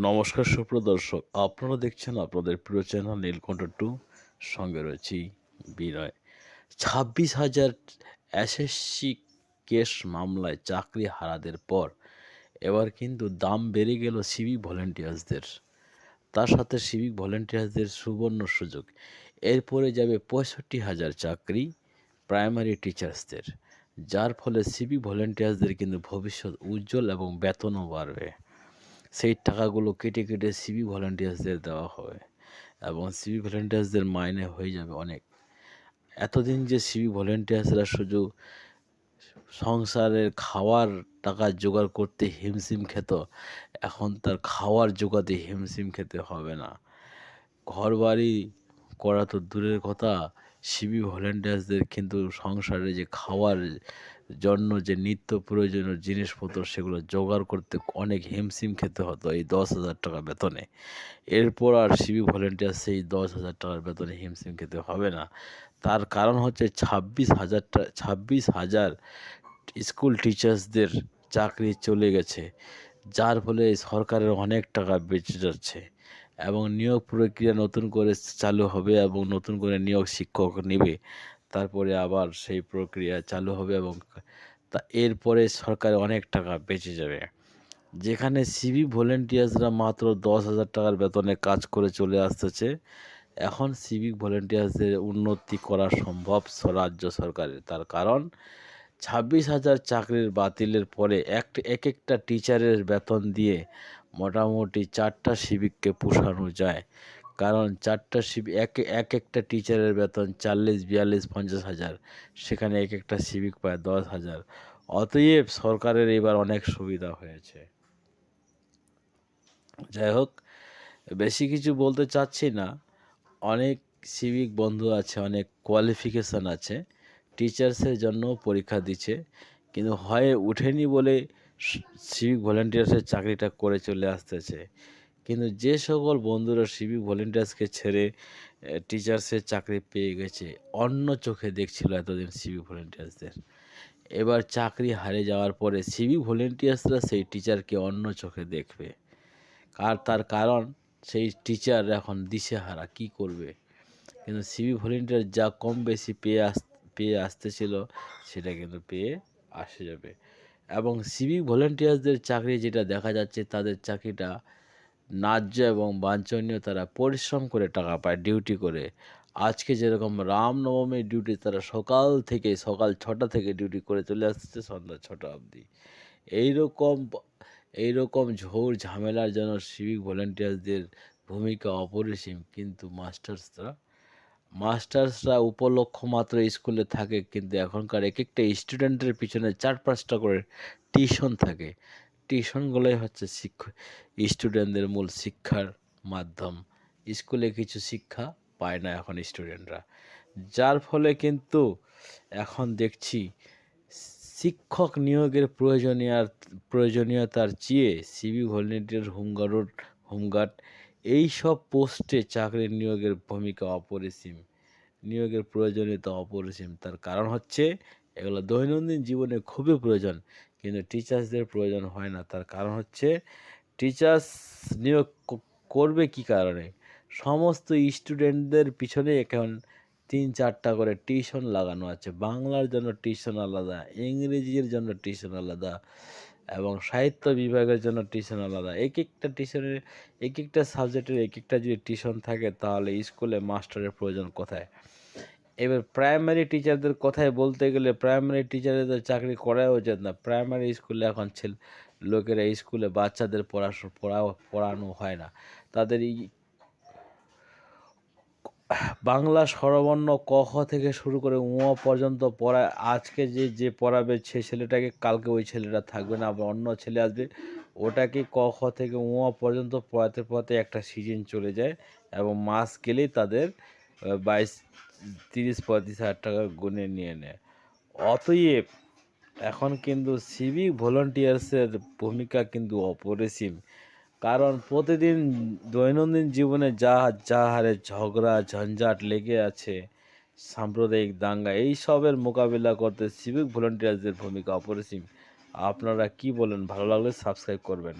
নমস্কার সুপ্রদর্শক আপনারা দেখছেন আপনাদের প্রিয় চ্যানেল নীলকণ্ঠ টু। সঙ্গে রয়েছি বিনয়। ছাব্বিশ হাজার এসএসসি কেস মামলায় চাকরি হারাদের পর এবার কিন্তু দাম বেড়ে গেল সিভিক ভলেন্টিয়ার্সদের। তার সাথে সিভিক ভলেন্টিয়ার্সদের সুবর্ণ সুযোগ। এরপরে যাবে পঁয়ষট্টি হাজার চাকরি প্রাইমারি টিচার্সদের। যার ফলে সিভিক ভলেন্টিয়ার্সদের কিন্তু ভবিষ্যৎ উজ্জ্বল এবং বেতনও বাড়বে। সেই টাকাগুলো কেটে কেটে সিভি ভলেন্টিয়ার্সদের দেওয়া হবে এবং সিভি ভলেন্টিয়ার্সদের মাইনে হয়ে যাবে অনেক। এতদিন যে সিভি ভলেন্টিয়ার্সরা শুধু সংসারের খাওয়ার টাকা জোগাড় করতে হিমশিম খেত, এখন তার খাওয়ার জোগাতে হিমশিম খেতে হবে না। ঘর বাড়ি করা তো দূরের কথা সিবি ভলেন্টিয়ার্সদের কিন্তু সংসারে যে খাওয়ার জন্য যে নিত্য প্রয়োজনীয় জিনিসপত্র সেগুলো জোগাড় করতে অনেক হিমশিম খেতে হতো এই দশ হাজার টাকা বেতনে। এরপর আর সিবি ভলেন্টিয়ার সেই দশ হাজার টাকার বেতনে হিমশিম খেতে হবে না। তার কারণ হচ্ছে ছাব্বিশ হাজারটা ছাব্বিশ হাজার স্কুল টিচার্সদের চাকরি চলে গেছে, যার ফলে সরকারের অনেক টাকা বেঁচে যাচ্ছে। এবং নিয়োগ প্রক্রিয়া নতুন করে চালু হবে এবং নতুন করে নিয়োগ শিক্ষক নেবে। তারপরে আবার সেই প্রক্রিয়া চালু হবে এবং তা এরপরে সরকার অনেক টাকা বেঁচে যাবে। যেখানে সিভি ভলেন্টিয়ার্সরা মাত্র দশ হাজার টাকার বেতনে কাজ করে চলে আসতেছে। এখন সিভিক ভলেন্টিয়ার্সদের উন্নতি করা সম্ভব রাজ্য সরকারের। তার কারণ, ছাব্বিশ হাজার চাকরির বাতিলের পরে এক এক একটা টিচারের বেতন দিয়ে মোটামুটি চারটা সিভিককে পোষানো যায়। কারণ চারটা সিভিক এক এক একটা টিচারের বেতন চল্লিশ, বিয়াল্লিশ, পঞ্চাশ হাজার। সেখানে এক একটা সিভিক পায় দশ হাজার। অতএব সরকারের এবার অনেক সুবিধা হয়েছে। যাই হোক, বেশি কিছু বলতে চাচ্ছি না। অনেক সিভিক বন্ধু আছে, অনেক কোয়ালিফিকেশান আছে। টিচার্সের জন্য পরীক্ষা দিচ্ছে। কিন্তু হয়ে উঠেনি বলে সিভিক ভলেন্টিয়ার্সের চাকরিটা করে চলে আসতেছে। কিন্তু যে সকল বন্ধুরা সিভিক ভলেন্টিয়ার্সকে ছেড়ে টিচার্সের চাকরি পেয়ে গেছে, অন্য চোখে দেখছিল এতদিন সিভিক ভলেন্টিয়ার্সদের এবার চাকরি হারে যাওয়ার পরে সিভিক ভলেন্টিয়ার্সরা সেই টিচারকে অন্য চোখে দেখবে। আর তার কারণ? সেই টিচার এখন দিশেহারা, কি করবে? কিন্তু সিভি ভলেন্টিয়ার যা কম বেশি পেয়ে আস, পেয়ে আসতেছিল, সেটা কিন্তু পেয়ে আসে যাবে। এবং সিভিক ভলেন্টিয়ার্সদের চাকরি যেটা দেখা যাচ্ছে, তাদের চাকরিটা ন্যায্য এবং বাঞ্ছনীয় তারা পরিশ্রম করে টাকা পায় ডিউটি করে। আজকে যেরকম রামনবমীর ডিউটি তারা সকাল থেকে, সকাল ছটা থেকে ডিউটি করে চলে আসছে সন্ধ্যা ছটা অবধি। এইরকম এইরকম ঝোড় ঝামেলার জন্য সিভিক ভলেন্টিয়ার্সদের ভূমিকা অপরিসীম, কিন্তু মাস্টার্সরা মাস্টার্সরা উপলক্ষ মাত্র স্কুলে থাকে, কিন্তু এখনকার এক একটা স্টুডেন্টের পিছনে চার পাঁচটা করে টিউশন থাকে। টিউশনগুলোই হচ্ছে শিক্ষা, স্টুডেন্টদের মূল শিক্ষার মাধ্যম। স্কুলে কিছু শিক্ষা পায় না এখন স্টুডেন্টরা। যার ফলে কিন্তু এখন দেখছি শিক্ষক নিয়োগের প্রয়োজনীয় প্রয়োজনীয়তার চেয়ে সিভি ভলেন্টিয়ার হোমগার্ড হোমগার্ড এই সব পোস্টে চাকরি নিয়োগের ভূমিকা অপরিসীম। নিয়োগের প্রয়োজনীয়তা অপরিসীম। তার কারণ হচ্ছে, এগুলো দৈনন্দিন জীবনে খুবই প্রয়োজন, কিন্তু টিচার্সদের প্রয়োজন হয় না। তার কারণ হচ্ছে টিচার্স নিয়োগ করবে কি কারণে? সমস্ত স্টুডেন্টদের পিছনে এখন তিন চারটা করে টিউশন লাগানো আছে। বাংলার জন্য টিউশন আলাদা, ইংরেজির জন্য টিউশন আলাদা। এবং সাহিত্য বিভাগের জন্য টিউশন আলাদা। এক একটা টিউশনের এক একটা সাবজেক্টের এক একটা যদি টিউশন থাকে, তাহলে স্কুলে মাস্টারের প্রয়োজন কোথায়? এবার প্রাইমারি টিচারদের কথায় বলতে গেলে প্রাইমারি টিচারদের চাকরি করাই উচিত না। প্রাইমারি স্কুলে এখন ছেলে, লোকেরা স্কুলে বাচ্চাদের পড়াশো পড়া পড়ানো হয় না। তাদের বাংলা স্বরবর্ণ ক খ থেকে শুরু করে উ পর্যন্ত পড়ায় আজকে যে যে পড়াবে সে ছেলেটাকে কালকে ওই ছেলেটা থাকবে না, আবার অন্য ছেলে আসবে, ওটাকে ক খ থেকে উ পর্যন্ত পড়াতে পড়াতে একটা সিজন চলে যায় এবং মাস গেলেই তাদের বাইশ, তিরিশ, পঁয়ত্রিশ হাজার টাকা গুনে নিয়ে নেয়। অতএব এখন কিন্তু সিভিক ভলান্টিয়ার্সের ভূমিকা কিন্তু অপরিসীম। কারণ প্রতিদিন দৈনন্দিন জীবনে যা যা হারে ঝগড়া, ঝঞ্ঝাট লেগে আছে, সাম্প্রদায়িক দাঙ্গা, এই সবের মোকাবিলা করতে সিভিক ভলেন্টিয়ারদের ভূমিকা অপরিসীম। আপনারা কি বলেন? ভালো লাগলে সাবস্ক্রাইব করবেন।